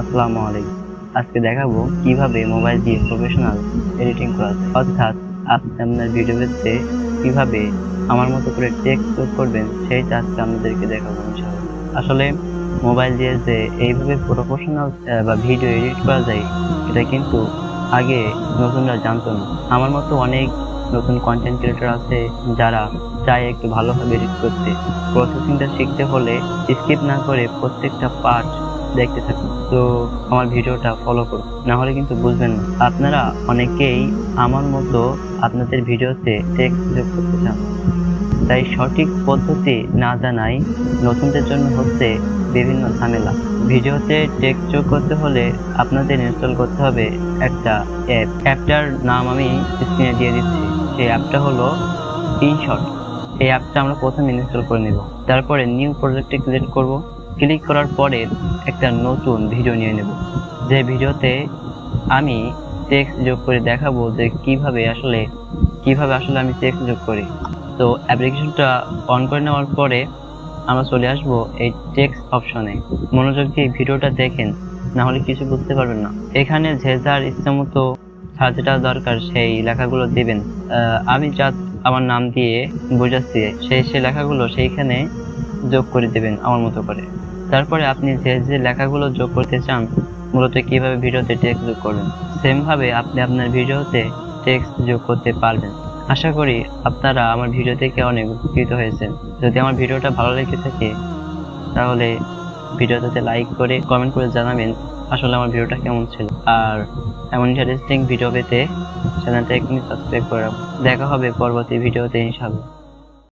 আসসালামু আলাইকুম। আজকে দেখাবো কীভাবে মোবাইল দিয়ে প্রফেশনাল এডিটিং করা যায়। অর্থাৎ আপনি আপনার ভিডিওতে কীভাবে আমার মতো করে টেক্সট যোগ করবেন সেই আজকে আমাদেরকে দেখাবো আসলে মোবাইল দিয়ে যে এইভাবে প্রফেশনাল বা ভিডিও এডিট করা যায়, এটা কিন্তু আগে নতুনরা জানতো না। আমার মতো অনেক নতুন কন্টেন্ট ক্রিয়েটর আছে যারা চায় একটু ভালোভাবে এডিট করতে। প্রসেসিংটা শিখতে হলে স্কিপ না করে প্রত্যেকটা পার্ট দেখতে থাকুন। তো আমার ভিডিওটা ফলো করুন। না হলে কিন্তু বুঝবেন না। আপনারা অনেকেই আমার মতো আপনাদের ভিডিওতে টেক্সট যোগ করতে চান। তাই সঠিক পদ্ধতি না জানাই নতুনদের জন্য হচ্ছে বিভিন্ন ঝামেলা। ভিডিওতে টেক্সট যোগ করতে হলে আপনাদের ইনস্টল করতে হবে একটা অ্যাপ অ্যাপটার নাম আমি স্ক্রিনে দিয়ে দিচ্ছি। সেই অ্যাপটা হলো ইনশট এই অ্যাপটা আমরা প্রথমে ইনস্টল করে নেব। তারপরে নিউ প্রজেক্টে ক্লিক করব। ক্লিক করার পরে একটা নতুন ভিডিও নিয়ে নেব। যে ভিডিওতে আমি টেক্সট যোগ করে দেখাবো যে কীভাবে আসলে কীভাবে আসলে আমি টেক্সট যোগ করি। তো অ্যাপ্লিকেশনটা অন করে নেওয়ার পরে আমরা চলে আসব এই টেক্সট অপশনে মনোযোগ দিয়ে ভিডিওটা দেখেন, না হলে কিছু বুঝতে পারবেন না। এখানে যে যার ইচ্ছা মতো যার যেটা দরকার, সেই লেখাগুলো দিবেন। আমি যা আমার নাম দিয়ে বোঝাচ্ছি, সেই সেই লেখাগুলো সেইখানে যোগ করে দেবেন আমার মতো করে। তারপরে আপনি যে যে লেখাগুলো যোগ করতে চান, মূলত কীভাবে ভিডিওতে টেক্সট যোগ করবেন? সেম ভাবে আপনি আপনার ভিডিওতে টেক্সট যোগ করতে পারবেন। আশা করি আপনারা আমার ভিডিও থেকে অনেক উপকৃত হয়েছেন। যদি আমার ভিডিওটা ভালো লেগে থাকে, তাহলে ভিডিওটাতে লাইক করে কমেন্ট করে জানাবেন আসলে আমার ভিডিওটা কেমন ছিল। আর এমন ইন্টারেস্টিং ভিডিও পেতে চ্যানেলটা এখনই সাবস্ক্রাইব করে দেখা হবে পরবর্তী ভিডিওতে ইনশাআল্লাহ।